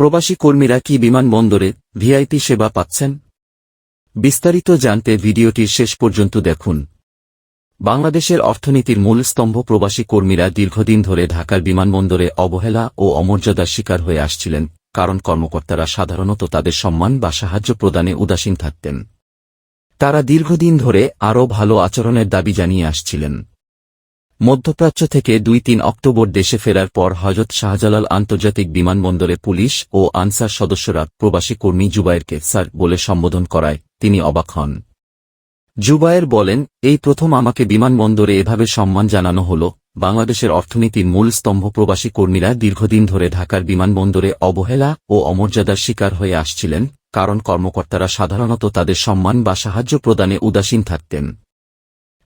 প্রবাসী কর্মীরা কি বিমানবন্দরে ভিআইপি সেবা পাচ্ছেন? বিস্তারিত জানতে ভিডিওটির শেষ পর্যন্ত দেখুন। বাংলাদেশের অর্থনীতির মূল স্তম্ভ প্রবাসী কর্মীরা দীর্ঘদিন ধরে ঢাকার বিমানবন্দরে অবহেলা ও অমর্যাদার শিকার হয়ে আসছিলেন, কারণ কর্মকর্তারা সাধারণত তাদের সম্মান বা সাহায্য প্রদানে উদাসীন থাকতেন। তারা দীর্ঘদিন ধরে আরও ভালো আচরণের দাবি জানিয়ে আসছিলেন। মধ্যপ্রাচ্য থেকে দুই তিন অক্টোবর দেশে ফেরার পর হজরত শাহজালাল আন্তর্জাতিক বিমানবন্দরে পুলিশ ও আনসার সদস্যরা প্রবাসী কর্মী জুবায়েরকে স্যার বলে সম্বোধন করায় তিনি অবাক হন। জুবায়ের বলেন, এই প্রথম আমাকে বিমানবন্দরে এভাবে সম্মান জানানো হল। বাংলাদেশের অর্থনীতির মূল স্তম্ভ প্রবাসী কর্মীরা দীর্ঘদিন ধরে ঢাকার বিমানবন্দরে অবহেলা ও অমর্যাদার শিকার হয়ে আসছিলেন, কারণ কর্মকর্তারা সাধারণত তাদের সম্মান বা সাহায্য প্রদানে উদাসীন থাকতেন।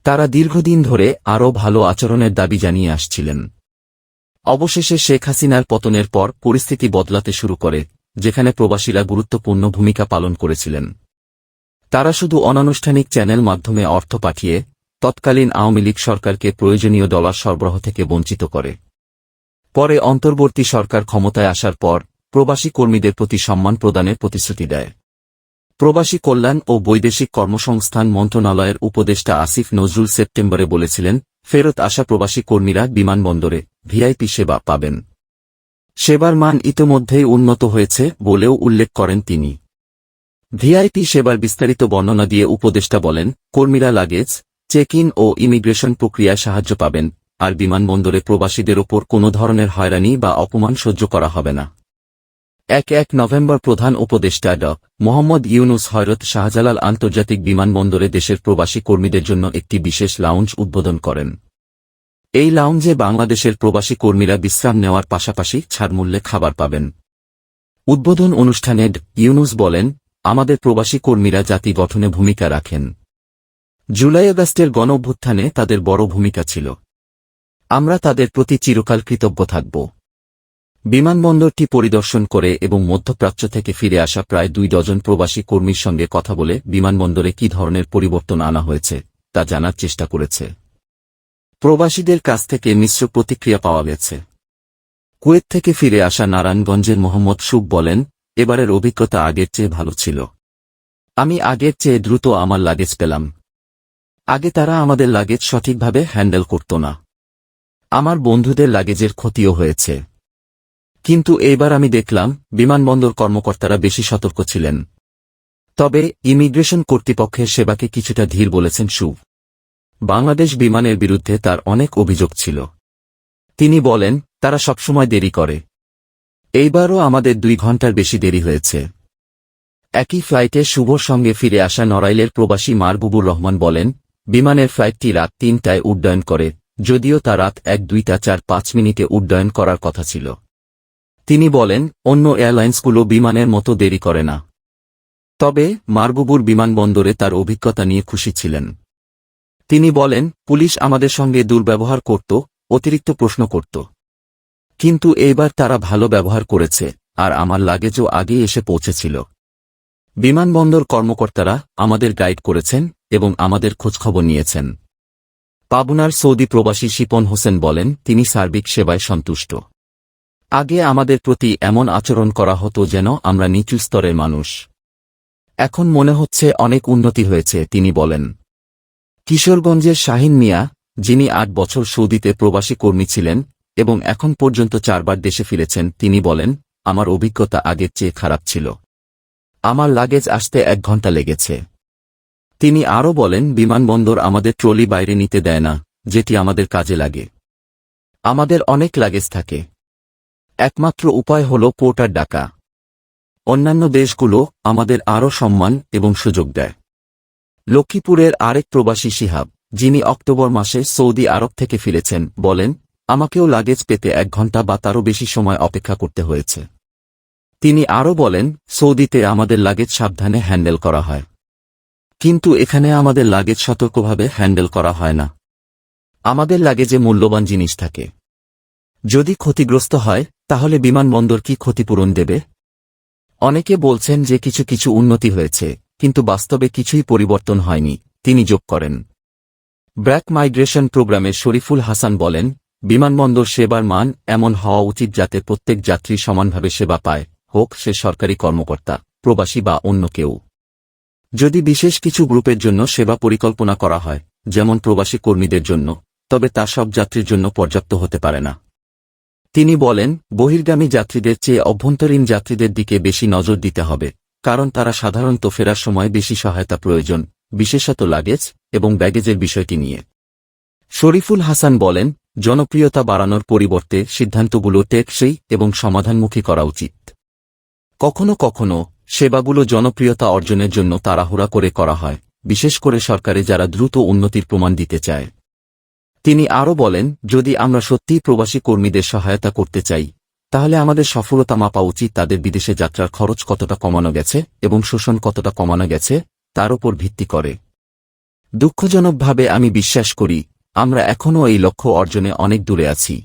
তারা দীর্ঘদিন ধরে আরও ভালো আচরণের দাবি জানিয়ে আসছিলেন। অবশেষে শেখ হাসিনার পতনের পর পরিস্থিতি বদলাতে শুরু করে, যেখানে প্রবাসীরা গুরুত্বপূর্ণ ভূমিকা পালন করেছিলেন। তারা শুধু অনানুষ্ঠানিক চ্যানেল মাধ্যমে অর্থ পাঠিয়ে, তৎকালীন আওয়ামী লীগ সরকারকে প্রয়োজনীয় ডলার সরবরাহ থেকে বঞ্চিত করে। পরে অন্তর্বর্তী সরকার ক্ষমতায় আসার পর, প্রবাসী কর্মীদের প্রতি সম্মান প্রদানের প্রতিশ্রুতি দেয়। প্রবাসী কল্যাণ ও বৈদেশিক কর্মসংস্থান মন্ত্রণালয়ের উপদেষ্টা আসিফ নজরুল সেপ্টেম্বরে বলেছিলেন, ফেরত আসা প্রবাসী কর্মীরা বিমানবন্দরে ভিআইপি সেবা পাবেন। সেবার মান ইতোমধ্যেই উন্নত হয়েছে বলেও উল্লেখ করেন তিনি। ভিআইপি সেবার বিস্তারিত বর্ণনা দিয়ে উপদেষ্টা বলেন, কর্মীরা লাগেজ চেক ইন ও ইমিগ্রেশন প্রক্রিয়ায় সাহায্য পাবেন, আর বিমানবন্দরে প্রবাসীদের ওপর কোনো ধরনের হয়রানি বা অপমান সহ্য করা হবে না। এক এক নভেম্বর প্রধান উপদেষ্টা ড. মোহাম্মদ ইউনুস হয়রত শাহজালাল আন্তর্জাতিক বিমানবন্দরে দেশের প্রবাসী কর্মীদের জন্য একটি বিশেষ লাউঞ্জ উদ্বোধন করেন। এই লাউঞ্জে বাংলাদেশের প্রবাসী কর্মীরা বিশ্রাম নেওয়ার পাশাপাশি ছাড়মূল্যে খাবার পাবেন। উদ্বোধন অনুষ্ঠানে ইউনুস বলেন, আমাদের প্রবাসী কর্মীরা জাতি গঠনে ভূমিকা রাখেন। জুলাই আগস্টের গণ অভ্যুত্থানে তাদের বড় ভূমিকা ছিল। আমরা তাদের প্রতি চিরকাল কৃতজ্ঞ থাকব। বিমানবন্দরটি পরিদর্শন করে এবং মধ্যপ্রাচ্য থেকে ফিরে আসা প্রায় দুই ডজন প্রবাসী কর্মীর সঙ্গে কথা বলে বিমানবন্দরে কি ধরনের পরিবর্তন আনা হয়েছে, তা জানার চেষ্টা করেছে। প্রবাসীদের কাছ থেকে মিশ্র প্রতিক্রিয়া পাওয়া গেছে। কুয়েত থেকে ফিরে আসা নারায়ণগঞ্জের মোহাম্মদ সুব বলেন, এবারের অভিজ্ঞতা আগের চেয়ে ভালো ছিল। আমি আগের চেয়ে দ্রুত আমার লাগেজ পেলাম। আগে তারা আমাদের লাগেজ সঠিকভাবে হ্যান্ডেল করত না। আমার বন্ধুদের লাগেজের ক্ষতিও হয়েছে। কিন্তু এইবার আমি দেখলাম, বিমানবন্দর কর্মকর্তারা বেশি সতর্ক ছিলেন। তবে, ইমিগ্রেশন কর্তৃপক্ষের সেবাকে কিছুটা ধীর বলেছেন সুব বাংলাদেশ বিমানের বিরুদ্ধে তার অনেক অভিযোগ ছিল। তিনি বলেন, তারা সবসময় দেরি করে। এইবারও আমাদের দুই ঘণ্টার বেশি দেরি হয়েছে। একই ফ্লাইটে শুভর সঙ্গে ফিরে আসা নড়াইলের প্রবাসী মারবুবুর রহমান বলেন, বিমানের ফ্লাইটটি রাত তিনটায় উড্ডয়ন করে, যদিও তা রাত এক, দুইটা, চার, পাঁচ মিনিটে উড্ডয়ন করার কথা ছিল। তিনি বলেন, অন্য এয়ারলাইন্সগুলো বিমানের মতো দেরি করে না। তবে মারবুবুর বিমানবন্দরে তার অভিজ্ঞতা নিয়ে খুশি ছিলেন। তিনি বলেন, পুলিশ আমাদের সঙ্গে দুর্ব্যবহার করত, অতিরিক্ত প্রশ্ন করত। কিন্তু এইবার তারা ভালো ব্যবহার করেছে, আর আমার লাগেজও আগেই এসে পৌঁছেছিল। বিমানবন্দর কর্মকর্তারা আমাদের গাইড করেছেন এবং আমাদের খোঁজখবর নিয়েছেন। পাবনার সৌদি প্রবাসী শিপন হোসেন বলেন, তিনি সার্বিক সেবায় সন্তুষ্ট। আগে আমাদের প্রতি এমন আচরণ করা হতো যেন আমরা নিচু স্তরের মানুষ। এখন মনে হচ্ছে অনেক উন্নতি হয়েছে, তিনি বলেন। কিশোরগঞ্জের শাহিন মিয়া, যিনি আট বছর সৌদিতে প্রবাসী কর্মী ছিলেন এবং এখন পর্যন্ত চারবার দেশে ফিরেছেন, তিনি বলেন, আমার অভিজ্ঞতা আগের চেয়ে খারাপ ছিল। আমার লাগেজ আসতে এক ঘণ্টা লেগেছে। তিনি আরও বলেন, বিমানবন্দর আমাদের ট্রলি বাইরে নিতে দেয় না, যেটি আমাদের কাজে লাগে। আমাদের অনেক লাগেজ থাকে। একমাত্র উপায় হল পোর্টার ডাকা। অন্যান্য দেশগুলো আমাদের আরও সম্মান এবং সুযোগ দেয়। লক্ষ্মীপুরের আরেক প্রবাসী শিহাব, যিনি অক্টোবর মাসে সৌদি আরব থেকে ফিরেছেন, বলেন, আমাকেও লাগেজ পেতে এক ঘণ্টা বা তারও বেশি সময় অপেক্ষা করতে হয়েছে। তিনি আরও বলেন, সৌদিতে আমাদের লাগেজ সাবধানে হ্যান্ডেল করা হয়। কিন্তু এখানে আমাদের লাগেজ সতর্কভাবে হ্যান্ডেল করা হয় না। আমাদের লাগেজে মূল্যবান জিনিস থাকে। যদি ক্ষতিগ্রস্ত হয় তাহলে বিমানবন্দর কি ক্ষতিপূরণ দেবে? অনেকে বলছেন যে কিছু কিছু উন্নতি হয়েছে, কিন্তু বাস্তবে কিছুই পরিবর্তন হয়নি, তিনি যোগ করেন। ব্র্যাক মাইগ্রেশন প্রোগ্রামে শরীফুল হাসান বলেন, বিমানবন্দর সেবার মান এমন হওয়া উচিত যাতে প্রত্যেক যাত্রী সমানভাবে সেবা পায়, হোক সে সরকারি কর্মকর্তা, প্রবাসী বা অন্য কেউ। যদি বিশেষ কিছু গ্রুপের জন্য সেবা পরিকল্পনা করা হয়, যেমন প্রবাসী কর্মীদের জন্য, তবে তা সব যাত্রীর জন্য পর্যাপ্ত হতে পারে না। তিনি বলেন, বহির্গামী যাত্রীদের চেয়ে অভ্যন্তরীণ যাত্রীদের দিকে বেশি নজর দিতে হবে, কারণ তারা সাধারণত ফেরার সময় বেশি সহায়তা প্রয়োজন, বিশেষত লাগেজ এবং ব্যাগেজের বিষয়টি নিয়ে। শরীফুল হাসান বলেন, জনপ্রিয়তা বাড়ানোর পরিবর্তে সিদ্ধান্তগুলো টেকসই এবং সমাধানমুখী করা উচিত। কখনো কখনো সেবাগুলো জনপ্রিয়তা অর্জনের জন্য তাড়াহুড়া করে করা হয়, বিশেষ করে সরকারে যারা দ্রুত উন্নতির প্রমাণ দিতে চায়। তিনি আরও বলেন, যদি আমরা সত্যিই প্রবাসী কর্মীদের সহায়তা করতে চাই, তাহলে আমাদের সফলতা মাপা উচিত তাদের বিদেশে যাত্রার খরচ কতটা কমানো গেছে এবং শোষণ কতটা কমানো গেছে, তার উপর ভিত্তি করে। দুঃখজনকভাবে আমি বিশ্বাস করি, আমরা এখনও এই লক্ষ্য অর্জনে অনেক দূরে আছি।